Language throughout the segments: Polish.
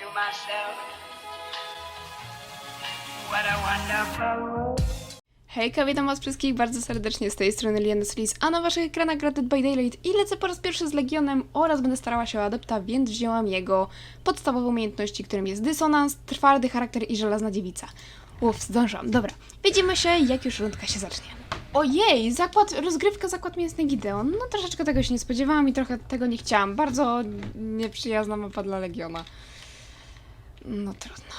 to myself, what a wonderful world. Hejka, witam was wszystkich bardzo serdecznie z tej strony Liana Solis, a na waszych ekranach gra Dead by Daylight i lecę po raz pierwszy z Legionem oraz będę starała się o adepta, więc wzięłam jego podstawowe umiejętności, którym jest dysonans, twardy charakter i żelazna dziewica. Uff, zdążyłam. Dobra, widzimy się, jak już rundka się zacznie. Ojej, zakład, rozgrywka zakład mięsny Gideon. No troszeczkę tego się nie spodziewałam i trochę tego nie chciałam. Bardzo nieprzyjazna mapa dla Legiona. No trudno.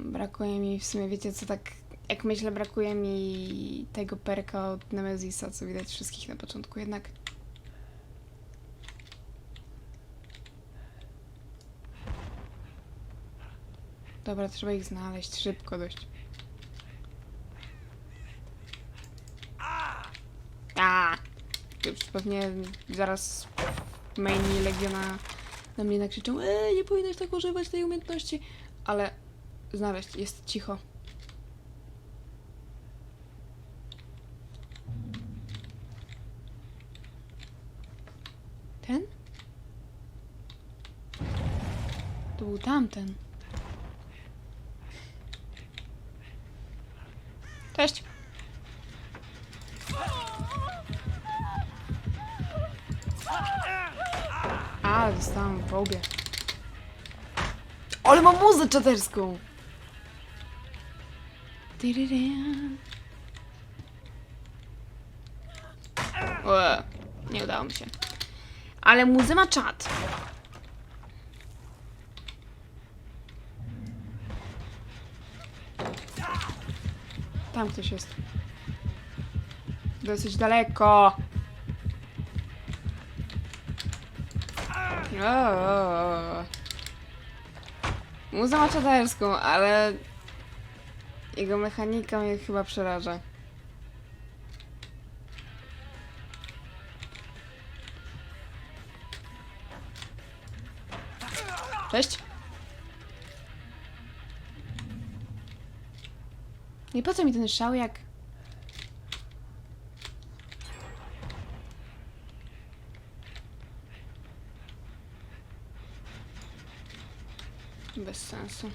Brakuje mi w sumie, wiecie co, tak jak myślę, brakuje mi tego perka od Nemezisa, co widać wszystkich na początku jednak. Dobra, trzeba ich znaleźć szybko dość. A! Już pewnie zaraz maini Legiona na mnie nakrzyczą Ej, nie powinnaś tak używać tej umiejętności. Ale znaleźć, jest cicho. Ten? To był tamten. Cześć. A, dostałam w łbie. Ale mam muzę czaterską! Nie udało mi się. Ale muzy ma czat. Tam ktoś jest. Dosyć daleko. O. Muza ma czatarską, ale jego mechanika mnie chyba przeraża. Cześć. I po co mi ten szał, jak... Bez sensu.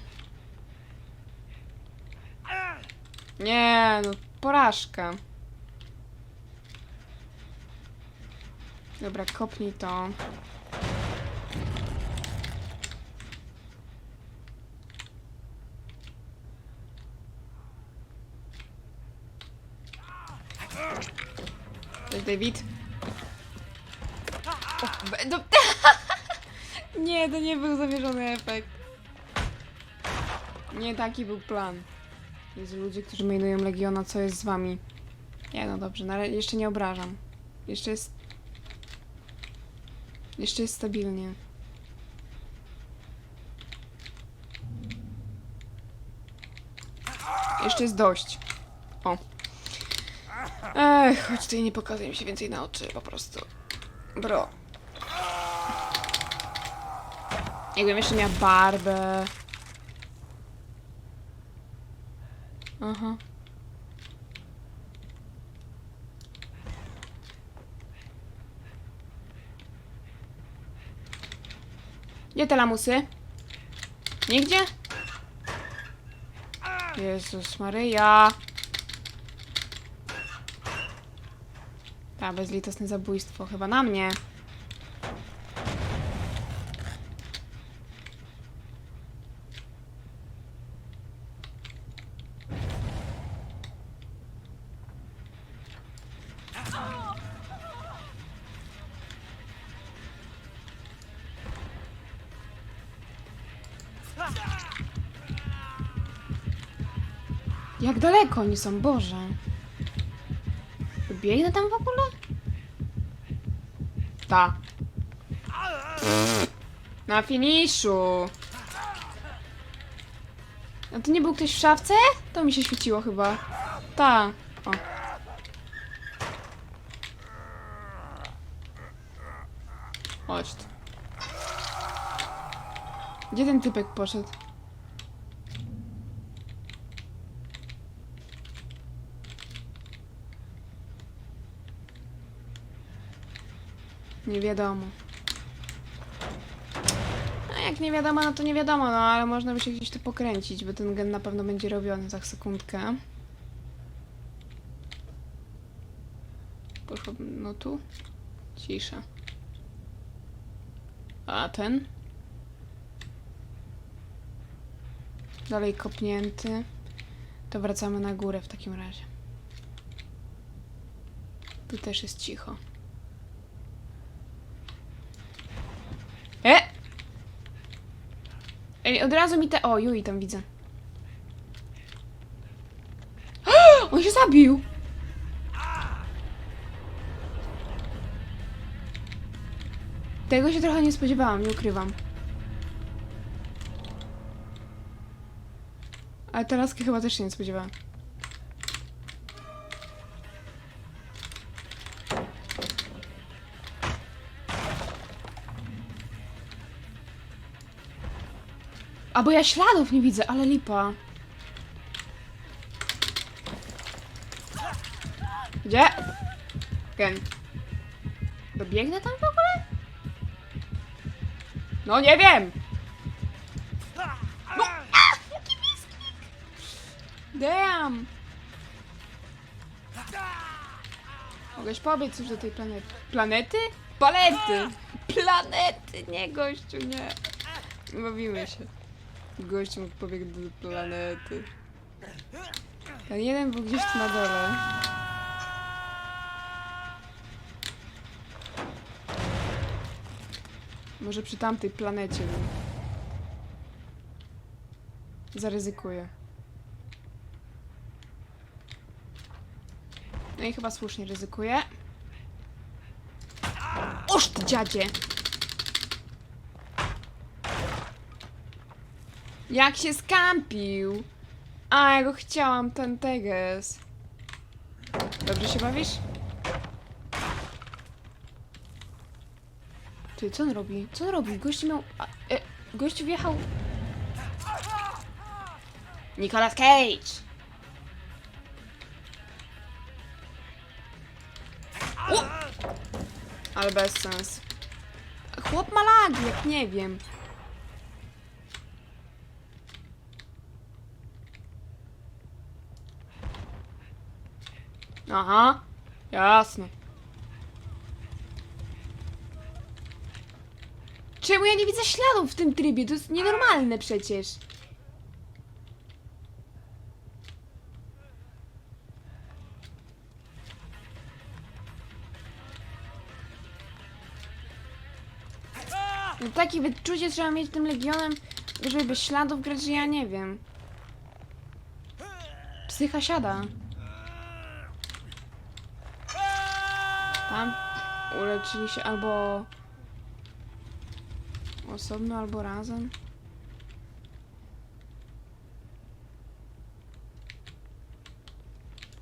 Nie, no porażka. Dobra, kopnij to. David. O, do... nie, to nie był zamierzony efekt. Nie taki był plan. Jezu, ludzie, którzy mainują Legiona, co jest z wami? Nie, no dobrze, ale jeszcze nie obrażam. Jeszcze jest... Jeszcze jest stabilnie. Jeszcze jest dość. O. Ech, chodź tutaj nie pokazuj mi się więcej na oczy, po prostu. Bro. Jakbym jeszcze miała barbę. Aha. Gdzie te lamusy? Nigdzie? Jezus Maryja. Ta, bezlitosne zabójstwo. Chyba na mnie. Daleko oni są, Boże. Biegnę tam w ogóle? Ta. Na finiszu. A to nie był ktoś w szafce? To mi się świeciło chyba. Ta. O. Chodź. Gdzie ten typek poszedł? Nie wiadomo. jak nie wiadomo, no to nie wiadomo, no ale można by się gdzieś tu pokręcić, bo ten gen na pewno będzie robiony za sekundkę. Poszłabym, no tu. Cisza. A ten? Dalej kopnięty. To wracamy na górę w takim razie. Tu też jest cicho. E! Ej, od razu mi te... O, Yui tam widzę. On się zabił! Tego się trochę nie spodziewałam, nie ukrywam. Ale teraz chyba też się nie spodziewałam. A bo ja śladów nie widzę, ale lipa. Gdzie? Gen. Dobiegnę tam w ogóle? No nie wiem! No! A! Jaki misklik! Damn! Mogłeś pobiec już do tej planety. Planety? Palety! Planety! Nie, gościu, nie. Bawimy się. Gościu mógł pobiegł do planety. Ten jeden był gdzieś tu na dole. Może przy tamtej planecie był. Zaryzykuję. No i chyba słusznie ryzykuję. Oż dziadzie! Jak się skampił! A, ja go chciałam, ten teges. Dobrze się bawisz? Ty, co on robi? Co on robi? Gościu miał... A, e, gościu wjechał... Nicolas Cage! Ale bez sens. Chłop ma jak nie wiem. Aha, jasne. Czemu ja nie widzę śladów w tym trybie? To jest nienormalne przecież. No takie wyczucie trzeba mieć tym Legionem, żeby śladów grać, że ja nie wiem. Psycha siada. Uleczyli się albo osobno, albo razem.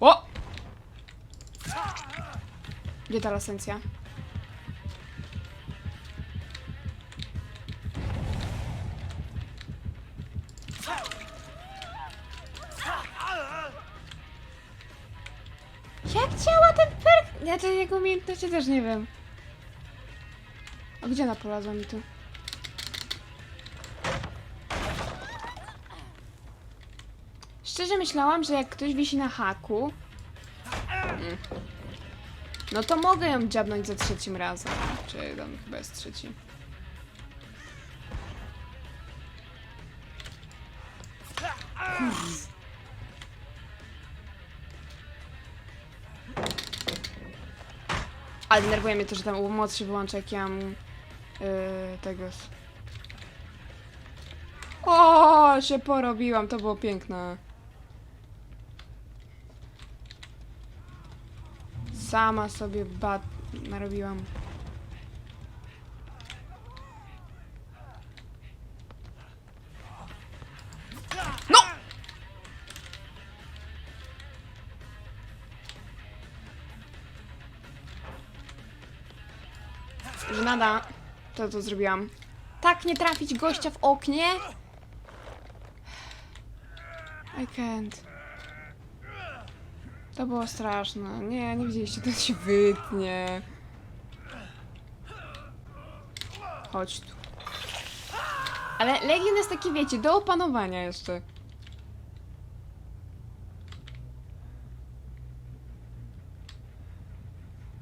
O! Gdzie ta lasencja? Umiejętności też nie wiem. A gdzie ona polazła mi tu? Szczerze myślałam, że jak ktoś wisi na haku, no to mogę ją dziabnąć za trzecim razem. Czy tam chyba jest trzeci. Ale denerwuje mnie to, że tam moc się wyłącza, jak ja mam yy, tego. O, się porobiłam, to było piękne. Sama sobie bat narobiłam. Że nada, to to zrobiłam. Tak nie trafić gościa w oknie? I can't. To było straszne. Nie, nie widzieliście, to się wytnie. Chodź tu. Ale Legion jest taki, wiecie, do opanowania jeszcze.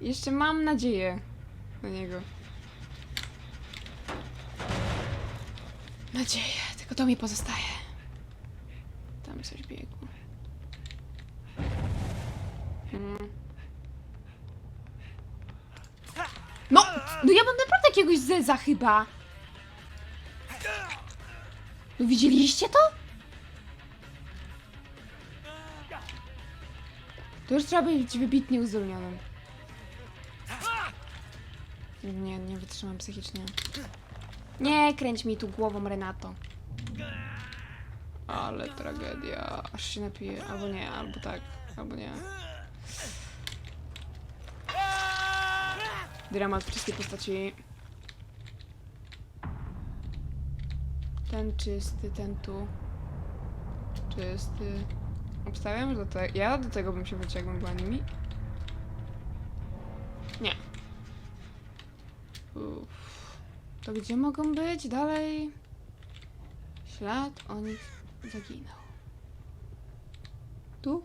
Jeszcze mam nadzieję na niego. Nadzieję, tylko to mi pozostaje. Tam coś biegło. Hmm. No! No ja mam naprawdę jakiegoś zeza chyba! No widzieliście to? To już trzeba być wybitnie uzdolnionym. Nie, nie wytrzymam psychicznie. Nie kręć mi tu głową, Renato. Ale tragedia. Aż się napiję. Albo nie, albo tak, albo nie. Dramat wszystkie postaci. Ten czysty, ten tu. Czysty. Obstawiam, że do tego. Ja do tego bym się wróciła, jakbym była nimi. Nie. Uff. To gdzie mogą być dalej? Ślad o nich zaginął. Tu?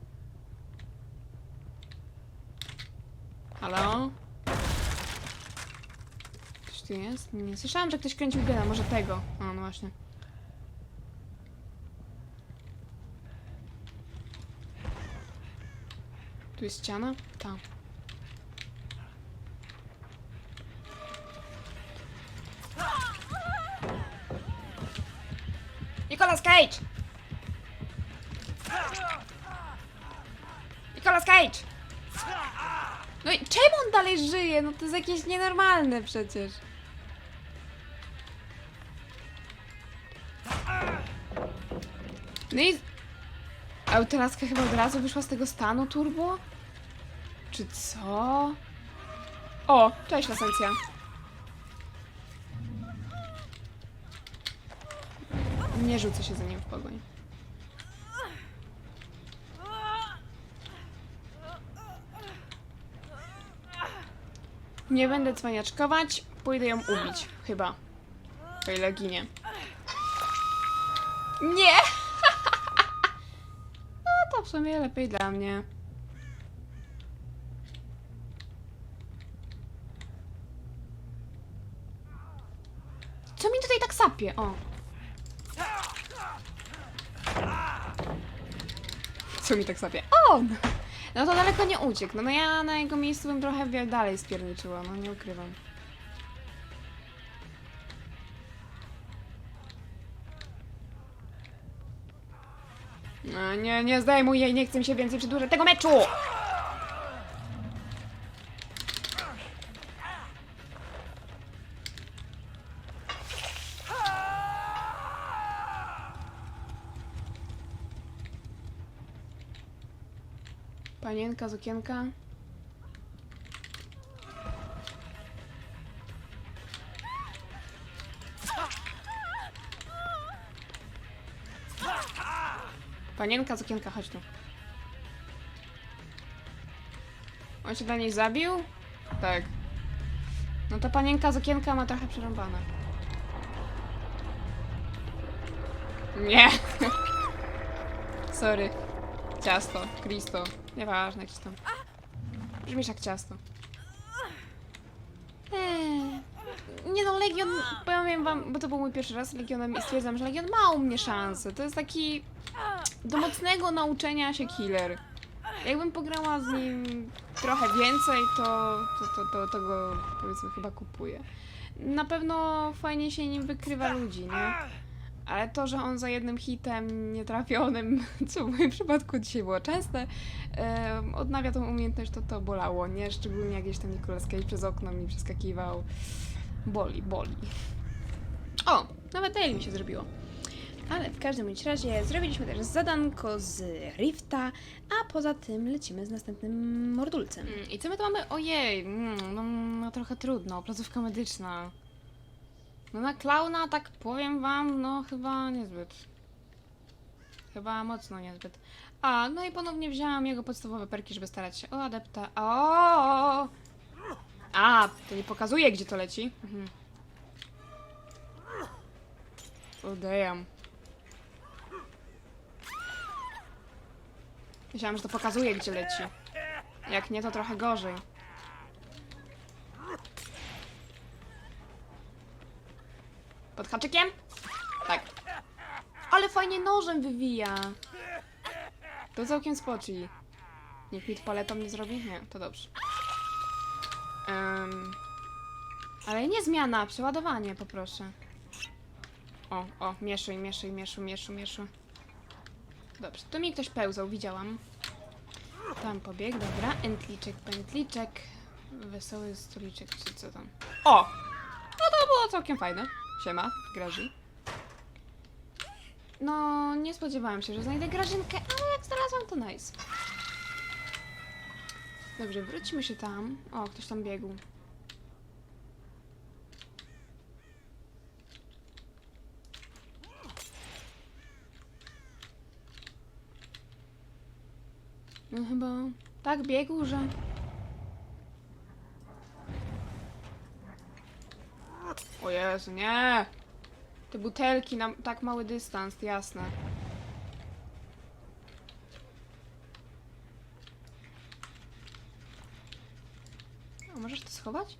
Halo? Ktoś tu jest? Nie słyszałam, że ktoś kręcił gena, może tego. O, no właśnie. Tu jest ściana? Tak. Cage! Nicolas Cage! No i czemu on dalej żyje? No to jest jakieś nienormalne przecież. No i... Eutelaska chyba od razu wyszła z tego stanu turbo? Czy co? O, cześć Lasencja. Nie rzucę się za nim w pogoń. Nie będę cwaniaczkować, pójdę ją ubić, chyba. O ile ginie. Nie! No to w sumie lepiej dla mnie. Co mi tutaj tak sapie? O. Mi tak sapie? O! No to daleko nie uciekł. No, no ja na jego miejscu bym trochę dalej spierniczyła, no nie ukrywam. No, nie, nie zdejmuj jej, nie chcę się więcej przedłużać tego meczu! Panienka z okienka. Panienka z okienka, chodź tu. On się dla niej zabił? Tak. No to panienka z okienka ma trochę przerąbane. Nie. Sorry. Ciasto, Cristo. Nieważne, jakieś tam. Brzmisz jak ciasto. Eee. Nie no, Legion, powiem wam, bo to był mój pierwszy raz z Legionem i stwierdzam, że Legion ma u mnie szansę. To jest taki do mocnego nauczenia się killer. Jakbym pograła z nim trochę więcej, to, to, to, to, to go powiedzmy chyba kupuję. Na pewno fajnie się nim wykrywa ludzi, nie? Ale to, że on za jednym hitem nietrafionym, co w moim przypadku dzisiaj było częste, em, odnawia tą umiejętność, to to bolało, nie? Szczególnie jak gdzieś tam Nicolas Cage przez okno mi przeskakiwał. Boli, boli. O, nawet Dale mi się zrobiło. Ale w każdym bądź razie zrobiliśmy też zadanko z Rifta, a poza tym lecimy z następnym mordulcem. I co my tu mamy? Ojej, mm, no, no trochę trudno, placówka medyczna. No na klauna, tak powiem wam, no chyba niezbyt. Chyba mocno niezbyt. A, no i ponownie wzięłam jego podstawowe perki, żeby starać się o adepta. O! A, to nie pokazuje, gdzie to leci. Mhm. Oh damn. Myślałam, że to pokazuje, gdzie leci. Jak nie, to trochę gorzej. Pod haczykiem? Tak. Ale fajnie nożem wywija. To całkiem spoczy. Niech mi paletą nie zrobi? Nie, to dobrze. Em, ale nie zmiana, przeładowanie poproszę. O, o, mieszuj, mieszuj, mieszuj, mieszuj, mieszuj. Dobrze, tu mi ktoś pełzał, widziałam. Tam pobieg, dobra. Entliczek, pętliczek. Wesoły stoliczek, czy co tam. O! No to było całkiem fajne. Siema, Graży. No, nie spodziewałam się, że znajdę Grażynkę, ale jak znalazłam, to nice. Dobrze, wróćmy się tam. O, ktoś tam biegł. No chyba tak biegł, że... O Jezu, nie! Te butelki na tak mały dystans, jasne. A możesz to schować?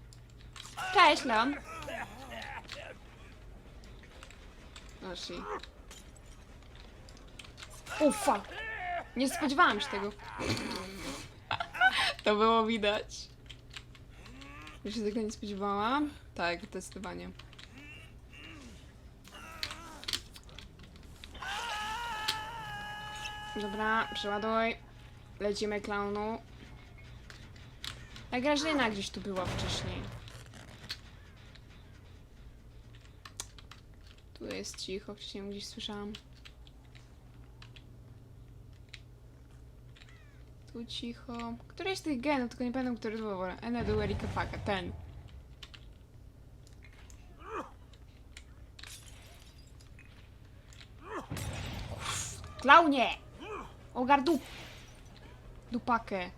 Cześć, Leon. No, shi. O, fuck. Nie spodziewałam się tego. To było widać. Ja się tego nie spodziewałam? Tak, zdecydowanie. Dobra, przeładuj. Lecimy klaunu. A Grażyna gdzieś tu była wcześniej. Tu jest cicho, wcześniej gdzieś słyszałam. Tu cicho. Któryś z tych genów, tylko nie pamiętam, który to był. Enedu Erika Faka, ten. Klaunie! Ogar dup! Dupakę.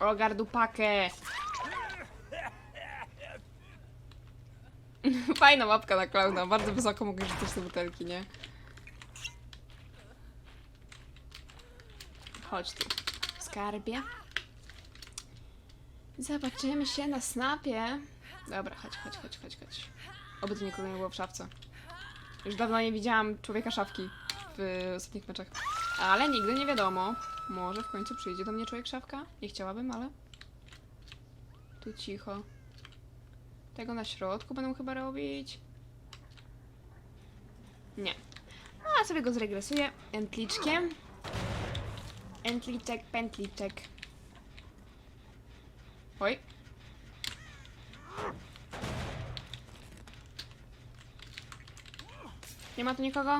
Ogar dupakę! Fajna mapka na klauna. Bardzo wysoko mogę rzucać te butelki, nie? Chodź tu. Skarbie. Zobaczymy się na snapie. Dobra, chodź, chodź, chodź, chodź, chodź. Oby tu nikogo nie było w szafce. Już dawno nie widziałam człowieka szafki w ostatnich meczach. Ale nigdy nie wiadomo. Może w końcu przyjdzie do mnie człowiek szafka? Nie chciałabym, ale... Tu cicho. Tego na środku będą chyba robić. Nie. A sobie go zregresuję entliczkiem. Entliczek, pętliczek. Oj. Nie ma tu nikogo?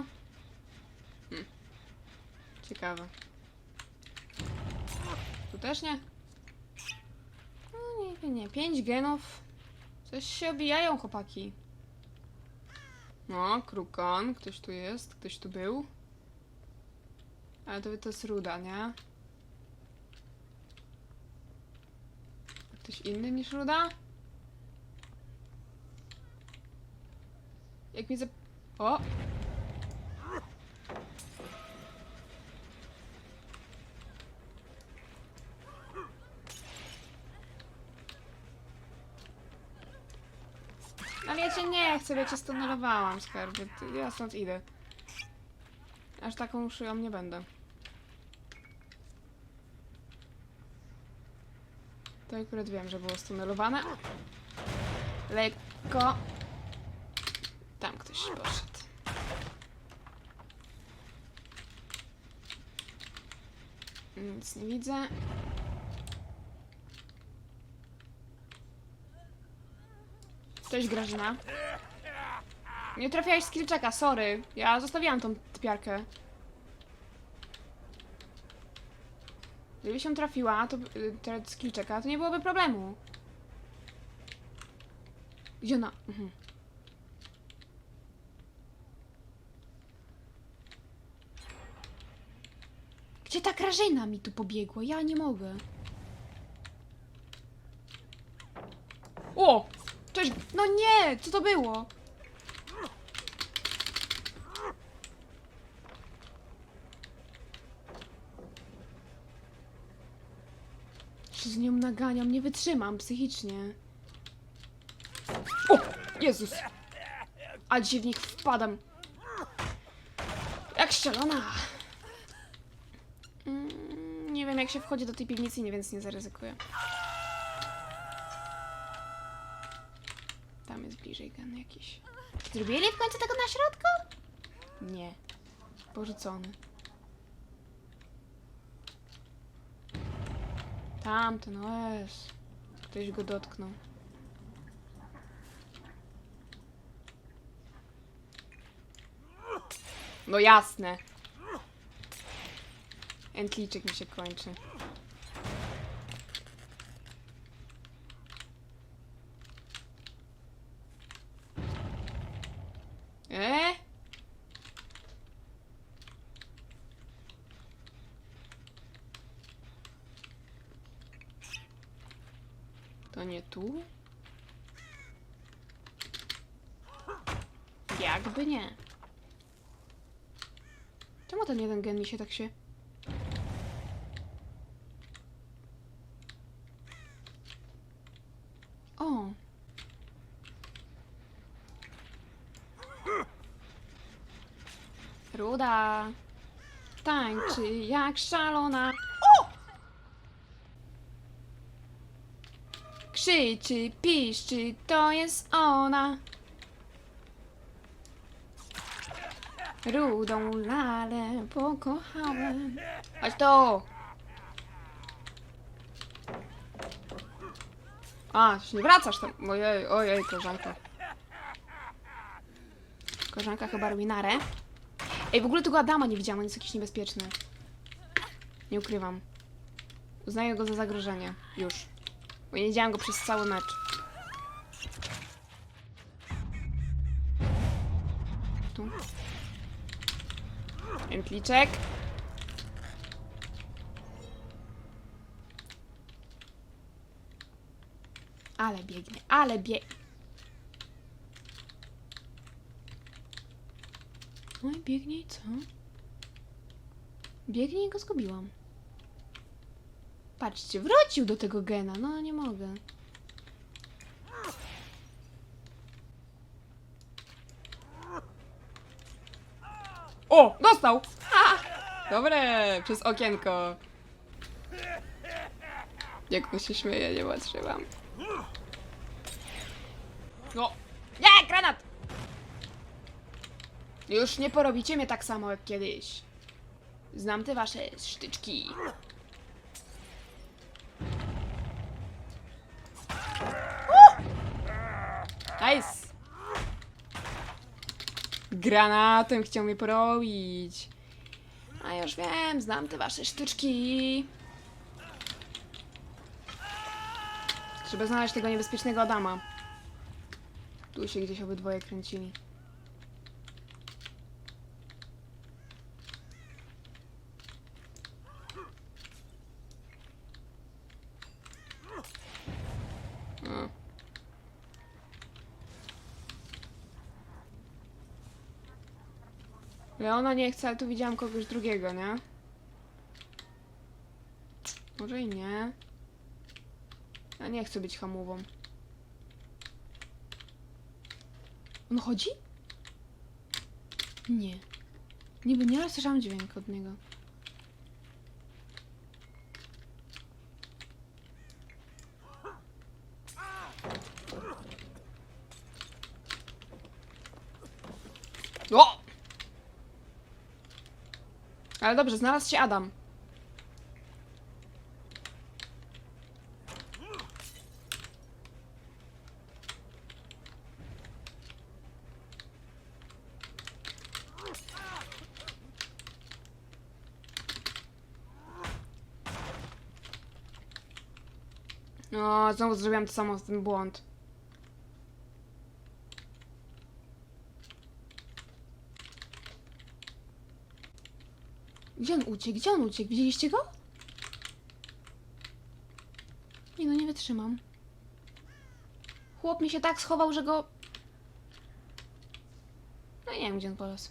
Hmm. Ciekawe. Tu też nie? No nie, nie. Pięć genów. Coś się obijają, chłopaki. No, krukon. Ktoś tu jest, ktoś tu był. Ale to, to jest ruda, nie? Ktoś inny niż ruda? Jak mi. O! Ale ja cię stunelowałam, skarbie. Ja stąd idę. Aż taką szyją nie będę. To akurat wiem, że było stunelowane. Lekko. Tam ktoś poszedł. Nic nie widzę. Cześć Grażyna. Nie trafiałeś z kilczeka, sorry. Ja zostawiłam tą typiarkę. Gdyby się trafiła, to y, te- z kilczeka, to nie byłoby problemu. Gdzie ona? Mhm. Gdzie ta Grażyna mi tu pobiegła? Ja nie mogę. O! Cześć! No nie! Co to było? Się z nią naganiam, nie wytrzymam psychicznie. O! Jezus! A dzisiaj w nich wpadam. Jak szczelona. Mm, nie wiem jak się wchodzi do tej piwnicy, nie, więc nie zaryzykuję. Tam jest bliżej gen jakiś. Zrobili w końcu tego na środku? Nie. Porzucony. Tamten, no jest. Ktoś go dotknął. No jasne. Entliczek mi się kończy. E? To nie tu? Jakby nie. Czemu ten jeden gen mi się tak się... O! Ruda! Tańczy jak szalona. O! Krzyczy, piszczy, to jest ona. Rudą lalę pokochałem. Chodź tu! A, się nie wracasz tam. Ojej, ojej, koleżanka. Koleżanka chyba robi narę. Ej, w ogóle tego Adama nie widziałam, on jest jakiś niebezpieczny. Nie ukrywam. Uznaję go za zagrożenie. Już. Bo nie widziałam go przez cały mecz. Tu. Entliczek. Ale biegnie, ale biegnie. No i biegnie i co? Biegnie i go zgubiłam. Patrzcie, wrócił do tego gena. No nie mogę. O! Dostał! Ha! Dobre! Przez okienko. Jak mu się śmieje, nie patrzyłam. No! Nie! Granat! Już nie porobicie mnie tak samo jak kiedyś. Znam te wasze sztyczki. Granatem chciał mnie porobić. A już wiem, znam te wasze sztuczki. Trzeba znaleźć tego niebezpiecznego Adama. Tu się gdzieś obydwoje kręcili. O. Leona nie chce, ale tu widziałam kogoś drugiego, nie? Może i nie. Ja nie chcę być hamową. On chodzi? Nie. Niby nie, ale słyszałam dźwięk od niego. O! Ale dobrze, znalazł się Adam. No, znowu zrobiłam to samo, ten błąd. Uciekł? Gdzie on uciekł? Widzieliście go? Nie no, nie wytrzymam. chłop mi się tak schował, że go... No nie wiem, gdzie on polasł.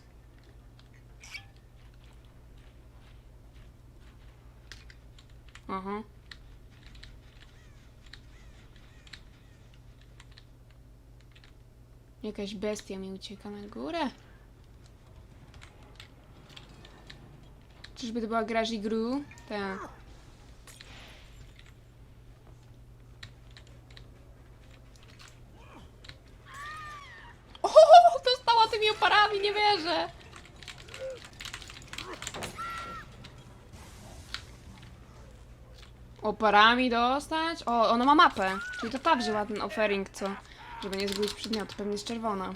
Aha. Jakaś bestia mi ucieka na górę. Czyżby to była gra Gru? Tak. O, dostała tymi oparami, nie wierzę. Oparami dostać? O, ona ma mapę. Czyli to ta wzięła ten offering, co? Żeby nie zgubić przedmiotu, pewnie jest czerwona.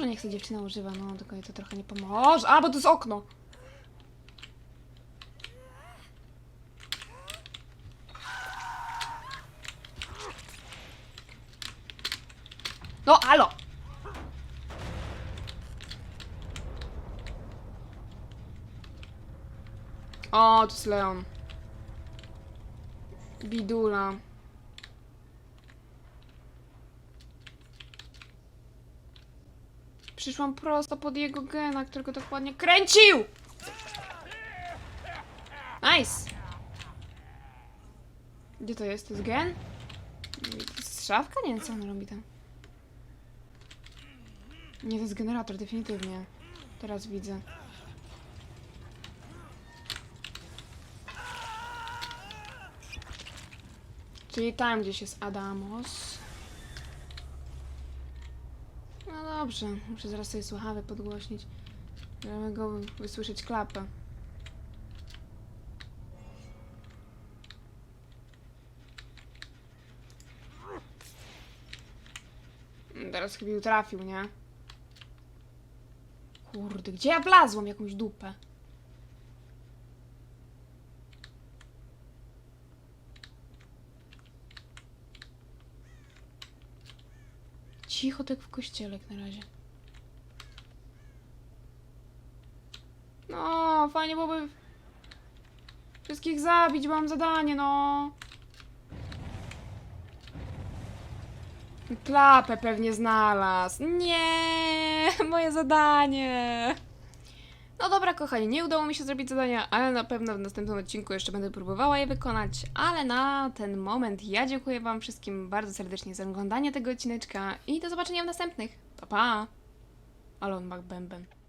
Dobrze, niech ta dziewczyna używa, no tylko jej to trochę nie pomoże. A, bo to jest okno! No, alo! O, to jest Leon. Bidula. Przyszłam prosto pod jego gena, którego dokładnie kręcił! Nice! Gdzie to jest? To jest gen? To jest szafka? Nie wiem, co on robi tam. Nie, to jest generator, definitywnie. Teraz widzę. Czyli tam gdzieś jest Adamos. No dobrze, muszę zaraz sobie słuchawę podgłośnić, żeby go wysłyszeć klapę. Teraz chyba trafił, nie? Kurde, gdzie ja wlazłam jakąś dupę? Cicho tak w kościele jak na razie. No, fajnie byłoby wszystkich zabić, bo mam zadanie, no. Klapę pewnie znalazł. Nie, moje zadanie. No dobra, kochani, nie udało mi się zrobić zadania, ale na pewno w następnym odcinku jeszcze będę próbowała je wykonać. Ale na ten moment ja dziękuję Wam wszystkim bardzo serdecznie za oglądanie tego odcineczka i do zobaczenia w następnych. Pa, pa! Ale on ma bęben.